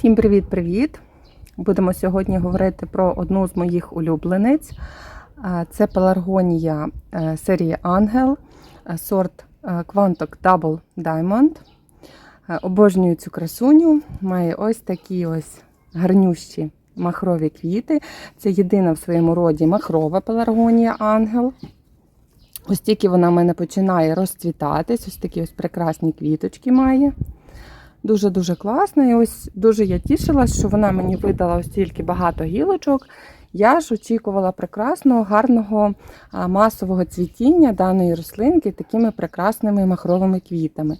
Всім привіт-привіт! Будемо сьогодні говорити про одну з моїх улюблениць. Це пеларгонія е, серії Ангел, е, сорт е, Quantoc Double Diamond. Е, Обожнюю цю красуню. Має ось такі ось гарнющі махрові квіти. Це єдина в своєму роді махрова пеларгонія Ангел. Ось тільки вона в мене починає розцвітатись, ось такі ось прекрасні квіточки має. Дуже-дуже класно. І ось дуже я тішилась, що вона мені видала ось стільки багато гілочок. Я ж очікувала прекрасного, гарного масового цвітіння даної рослинки такими прекрасними махровими квітами.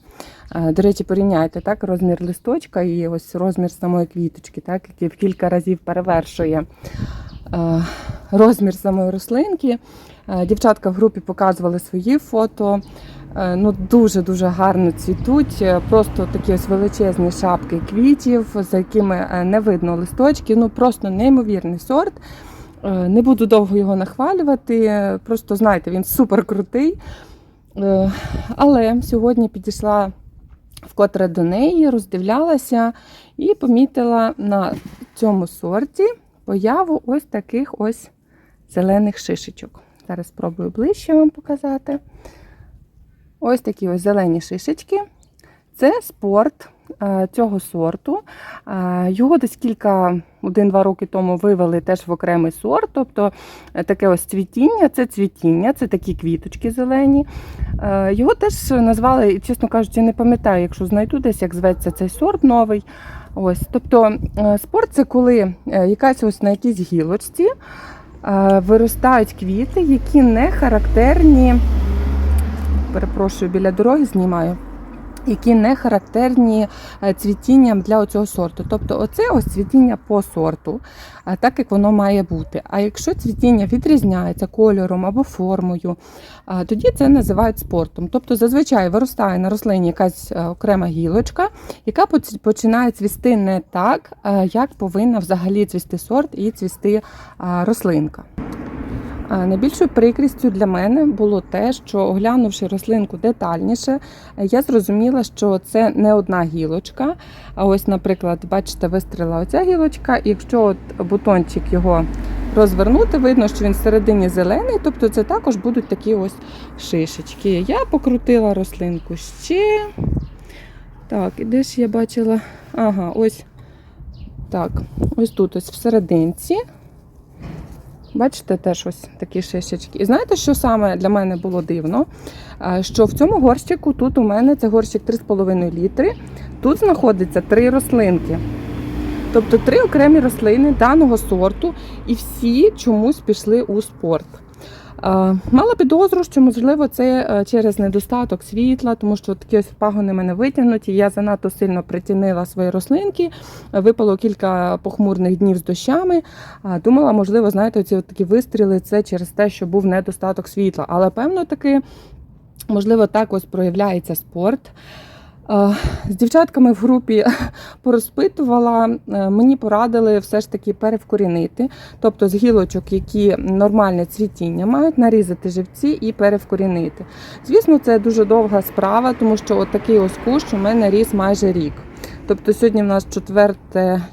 До речі, порівняйте так, розмір листочка і ось розмір самої квіточки, так, який в кілька разів перевершує розмір самої рослинки. Дівчатка в групі показували свої фото. Е, ну дуже-дуже гарно цвітуть. Е, Просто такі ось величезні шапки квітів, за якими е, не видно листочки. Ну просто неймовірний сорт. Не буду довго його нахвалювати. Просто знаєте, він супер крутий. Але сьогодні підійшла вкотре до неї, роздивлялася і помітила на цьому сорті появу ось таких ось зелених шишечок. Зараз спробую ближче вам показати. Ось такі ось зелені шишечки. Це спорт е, цього сорту. Е, Його десь кілька, один-два роки тому вивели теж в окремий сорт. Тобто е, таке ось цвітіння, це цвітіння, це такі квіточки зелені. Його теж назвали, чесно кажучи, не пам'ятаю, якщо знайду десь, як зветься цей сорт новий. Ось, тобто спорт це коли якась ось на якійсь гілочці виростають квіти, які не характерні перепрошую, біля дороги знімаю, які не характерні е, цвітінням для цього сорту. Тобто, оце ось цвітіння по сорту, е, так як воно має бути. А якщо цвітіння відрізняється кольором або формою, е, тоді це називають спортом. Тобто, зазвичай виростає на рослині якась окрема гілочка, яка починає цвісти не так, як повинна взагалі цвісти сорт і цвісти рослинка. Найбільшою прикрістю для мене було те, що оглянувши рослинку детальніше, я зрозуміла, що це не одна гілочка. А ось, наприклад, бачите, вистріла оця гілочка, і якщо от бутончик його розвернути, видно, що він всередині зелений, тобто це також будуть такі ось шишечки. Я покрутила рослинку ще. Так, і де ж я бачила? Ага, ось так, ось тут, ось всерединці. Бачите, теж ось такі шишечки. І знаєте, що саме для мене було дивно? Що в цьому горщику, тут у мене це горщик 3,5 літри, тут знаходиться три рослинки. Тобто три окремі рослини даного сорту, і всі чомусь пішли у спорт. Е, Мала підозру, що можливо це е, через недостаток світла, тому що такі ось пагони мене витягнуті. Я занадто сильно притінила свої рослинки. Випало кілька похмурних днів з дощами. Думала, можливо, знаєте, ці такі вистріли це через те, що був недостаток світла. Але певно таки, можливо, так ось проявляється спорт. Е, З дівчатками в групі порозпитувала, е, мені порадили все ж таки перевкорінити, тобто з гілочок, які нормальне цвітіння мають, нарізати живці і перевкорінити. Звісно, це дуже довга справа, тому що от такий ось кущ у мене ріс майже рік. Тобто сьогодні в нас 4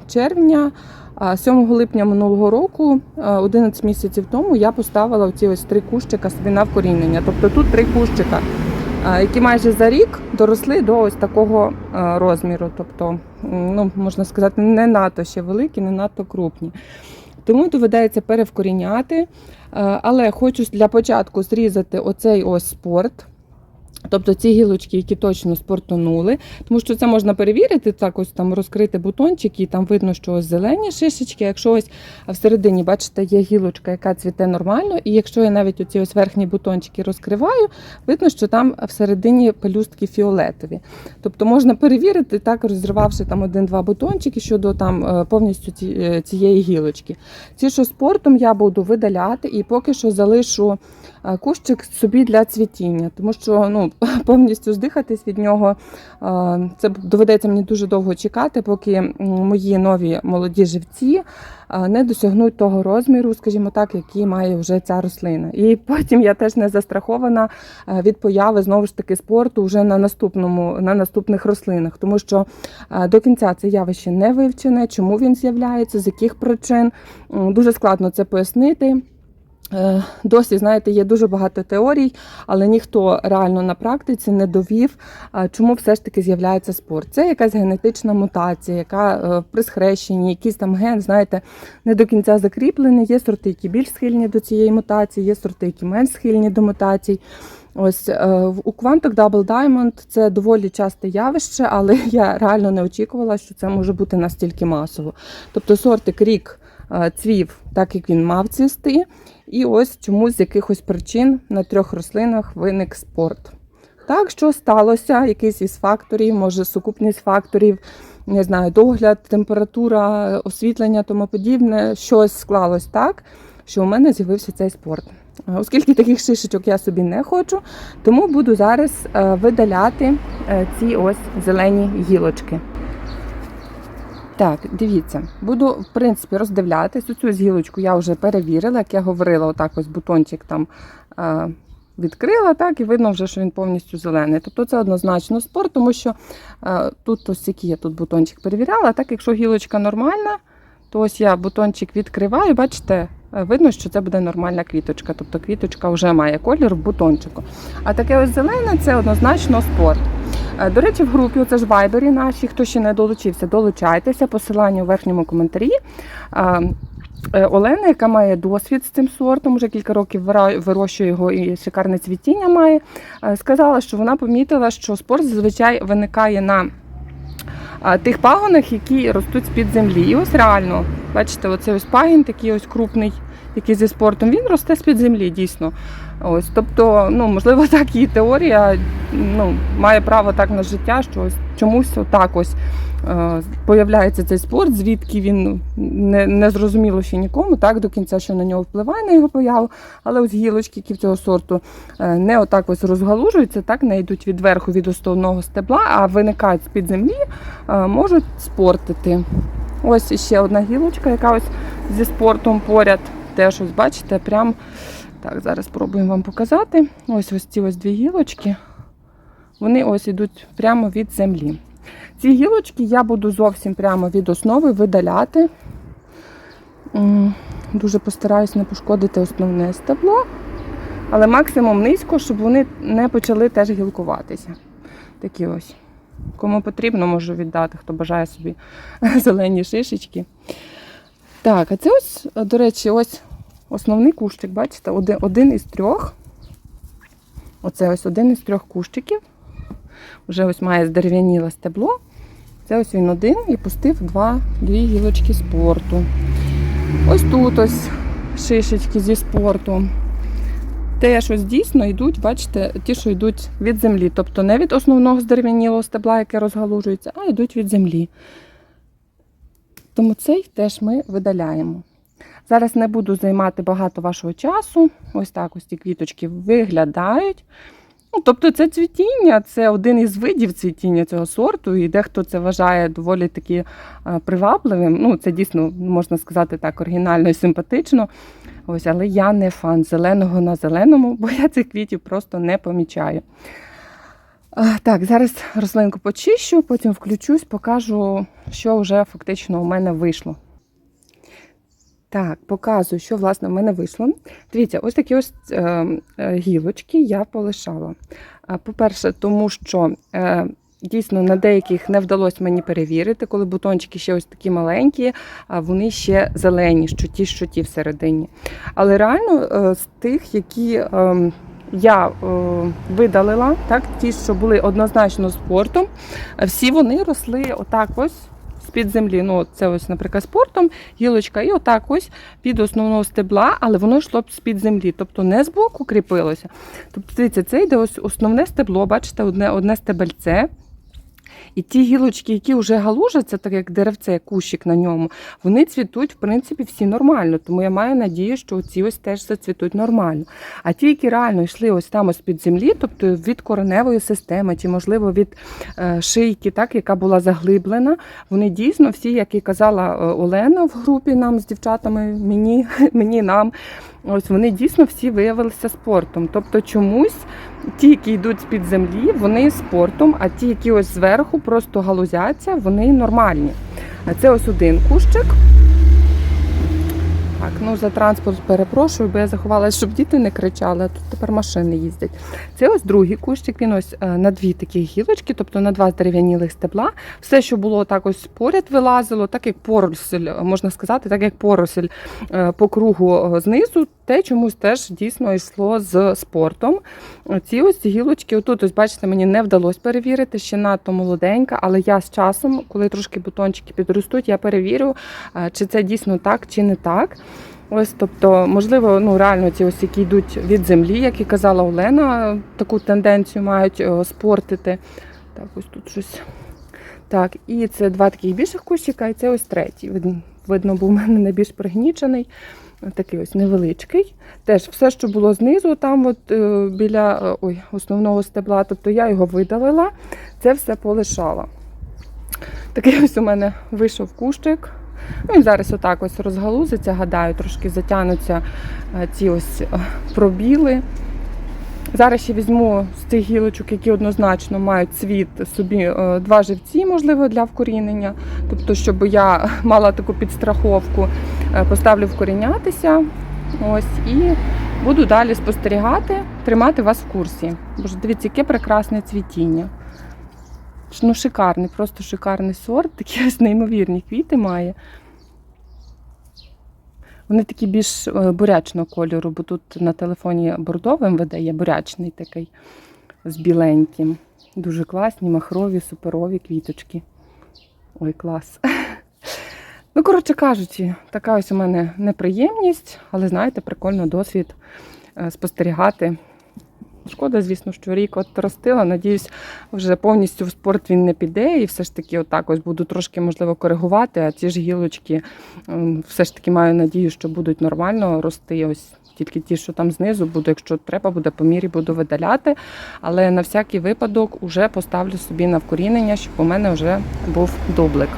червня. А 7 липня минулого року, е, 11 місяців тому, я поставила оці ось три кущика собі на вкорінення. Тобто тут три кущика, е, які майже за рік доросли до ось такого е, розміру. Тобто, ну, можна сказати, не надто ще великі, не надто крупні. Тому доведеться перевкоріняти. Е, Але хочу для початку зрізати оцей ось спорт. Тобто ці гілочки, які точно спортонули, тому що це можна перевірити, так ось там розкрити бутончик, і там видно, що ось зелені шишечки. Якщо ось всередині, бачите, є гілочка, яка цвіте нормально, і якщо я навіть оці ось верхні бутончики розкриваю, видно, що там всередині пелюстки фіолетові. Тобто можна перевірити, так розривавши там один-два бутончики щодо там е, повністю е, цієї гілочки. Ці, що спортом, я буду видаляти, і поки що залишу кущик собі для цвітіння, тому що ну, повністю здихатись від нього е, це доведеться мені дуже довго чекати, поки мої нові молоді живці е, не досягнуть того розміру, скажімо так, який має вже ця рослина. І потім я теж не застрахована е, від появи знову ж таки спорту вже на наступному на наступних рослинах, тому що е, до кінця це явище не вивчене, чому він з'являється, з яких причин. Дуже складно це пояснити. Е, Досі, знаєте, є дуже багато теорій, але ніхто реально на практиці не довів, чому все ж таки з'являється спорт. Це якась генетична мутація, яка е, при схрещенні, якийсь там ген, знаєте, не до кінця закріплений. Є сорти, які більш схильні до цієї мутації, є сорти, які менш схильні до мутацій. Ось е, у Quantoc Double Diamond це доволі часте явище, але я реально не очікувала, що це може бути настільки масово. Тобто сортик рік е, цвів так, як він мав цвісти, і ось чомусь з якихось причин на трьох рослинах виник спорт. Так, що сталося? Якийсь із факторів, може сукупність факторів, не знаю, догляд, температура, освітлення, тому подібне, щось склалось так, що у мене з'явився цей спорт. Оскільки таких шишечок я собі не хочу, тому буду зараз е, видаляти е, ці ось зелені гілочки. Так, дивіться, буду в принципі роздивлятись. Цю гілочку я вже перевірила, як я говорила, отак ось бутончик там е, відкрила, так, і видно вже, що він повністю зелений. Тобто це однозначно спор, тому що е, тут ось який я тут бутончик перевіряла, так якщо гілочка нормальна, то ось я бутончик відкриваю, бачите, видно, що це буде нормальна квіточка. Тобто квіточка вже має колір в бутончику. А таке ось зелене це однозначно спорт. Е, До речі, в групі, оце ж вайбері наші, хто ще не долучився, долучайтеся. Посилання у верхньому коментарі. Е, е, Олена, яка має досвід з цим сортом, вже кілька років вирощує його і шикарне цвітіння має, е, сказала, що вона помітила, що спорт зазвичай виникає на тих пагонах, які ростуть з-під землі. І ось реально, бачите, оцей ось пагін такий ось крупний, який зі спортом, він росте з-під землі, дійсно. Ось, тобто, ну, можливо, так її теорія ну, має право так на життя, що ось чомусь отак ось е, появляється цей спорт, звідки він не, не зрозуміло ще нікому, так, до кінця, що на нього впливає на його появу, але ось гілочки, які цього сорту е, не отак ось розгалужуються, так, не йдуть від верху від основного стебла, а виникають з-під землі, е, можуть спортити. Ось ще одна гілочка, яка ось зі спортом поряд. Теж ось бачите, прям так, зараз спробуємо вам показати. Ось ось ці ось дві гілочки. Вони ось ідуть прямо від землі. Ці гілочки я буду зовсім прямо від основи видаляти. Дуже постараюсь не пошкодити основне стебло, але максимум низько, щоб вони не почали теж гілкуватися. Такі ось. Кому потрібно, можу віддати, хто бажає собі зелені шишечки. Так, а це ось, до речі, ось основний кущик, бачите, один, один із трьох. Оце ось один із трьох кущиків. Вже ось має здерев'яніле стебло. Це ось він один і пустив два, дві гілочки спорту. Ось тут ось шишечки зі спорту. Теж ось дійсно йдуть, бачите, ті, що йдуть від землі. Тобто не від основного здерев'янілого стебла, яке розгалужується, а йдуть від землі. Тому цей теж ми видаляємо. Зараз не буду займати багато вашого часу. Ось так ось ці квіточки виглядають. Ну, тобто це цвітіння, це один із видів цвітіння цього сорту, і дехто це вважає доволі таки е, привабливим. Ну, це дійсно, можна сказати так, оригінально і симпатично. Ось, але я не фан зеленого на зеленому, бо я цих квітів просто не помічаю. Так, зараз рослинку почищу, потім включусь, покажу, що вже фактично у мене вийшло. Так, показую, що власне в мене вийшло. Дивіться, ось такі ось е, е, гілочки я полишала. По-перше, тому що е, дійсно на деяких не вдалося мені перевірити, коли бутончики ще ось такі маленькі, а вони ще зелені, що ті, що ті всередині. Але реально е, з тих, які е, я е, видалила, так, ті, що були однозначно спортом, всі вони росли отак ось з-під землі. Ну, це ось, наприклад, спортом, гілочка, і отак ось під основного стебла, але воно йшло з-під землі, тобто не з боку кріпилося. Тобто, дивіться, це йде ось основне стебло, бачите, одне, одне стебельце. І ті гілочки, які вже галужаться, так як деревце, кущик на ньому, вони цвітуть, в принципі, всі нормально. Тому я маю надію, що ці ось теж зацвітуть нормально. А ті, які реально йшли ось там ось під землі, тобто від кореневої системи, чи, можливо, від е, шийки, так, яка була заглиблена, вони дійсно всі, як і казала е, Олена в групі нам з дівчатами, мені, мені нам. Ось вони дійсно всі виявилися спортом. Тобто чомусь ті, які йдуть з-під землі, вони спортом, а ті, які ось зверху просто галузяться, вони нормальні. А це ось один кущик. Так, ну за транспорт перепрошую, бо я заховалася, щоб діти не кричали, а тут тепер машини їздять. Це ось другий кущик, він ось е, на дві такі гілочки, тобто на два здерев'янілих стебла. Все, що було так ось поряд вилазило, так як поросль, можна сказати, так як поросль е, по кругу е, знизу, те чомусь теж дійсно йшло з спортом. Ці ось гілочки, отут, ось бачите, мені не вдалося перевірити, ще надто молоденька, але я з часом, коли трошки бутончики підростуть, я перевірю, е, чи це дійсно так, чи не так. Ось, тобто, можливо, ну реально ці ось, які йдуть від землі, як і казала Олена, таку тенденцію мають е, спортити. Так, ось тут щось. Так, і це два таких більших кущика, і це ось третій. Видно, був у мене найбільш пригнічений. Такий ось невеличкий. Теж все, що було знизу, там от е, біля е, ой, основного стебла, тобто я його видалила, це все полишала. Такий ось у мене вийшов кущик. Ну, Він зараз отак ось розгалузиться, гадаю, трошки затягнуться е, ці ось е, пробіли. Зараз ще візьму з цих гілочок, які однозначно мають цвіт собі е, два живці, можливо, для вкорінення. Тобто, щоб я мала таку підстраховку, поставлю вкорінятися. Ось, і буду далі спостерігати, тримати вас в курсі. Боже, дивіться, яке прекрасне цвітіння. Ну, шикарний, просто шикарний сорт, такі ось неймовірні квіти має. Вони такі більш е, бурячного кольору, бо тут на телефоні бордовим видає бурячний такий з біленьким. Дуже класні, махрові, суперові квіточки. Ой, клас. Ну, коротше кажучи, така ось у мене неприємність, але знаєте, прикольно досвід е, спостерігати. Шкода, звісно, що рік от ростила. Надіюсь, вже повністю в спорт він не піде, і все ж таки, отак ось буду трошки можливо коригувати. А ці ж гілочки ем, все ж таки маю надію, що будуть нормально рости. Ось тільки ті, що там знизу буду, якщо треба, буде по мірі буду видаляти. Але на всякий випадок уже поставлю собі на вкорінення, щоб у мене вже був дублик.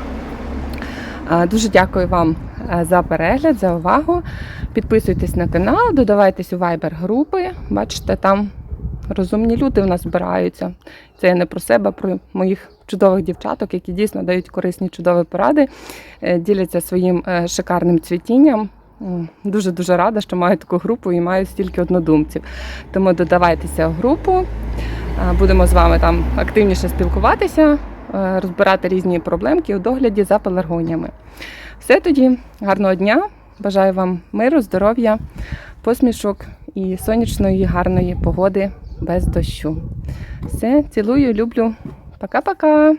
Дуже дякую вам е, за перегляд, за увагу. Підписуйтесь на канал, додавайтесь у Viber групи. Бачите, там розумні люди в нас збираються. Це я не про себе, а про моїх чудових дівчаток, які дійсно дають корисні чудові поради, е, діляться своїм е, шикарним цвітінням. Дуже-дуже рада, що маю таку групу і маю стільки однодумців. Тому додавайтеся в групу. Е, Будемо з вами там активніше спілкуватися, розбирати різні проблемки у догляді за пеларгоніями. Все тоді, гарного дня! Бажаю вам миру, здоров'я, посмішок і сонячної гарної погоди без дощу. Все, цілую, люблю. Пока-пока!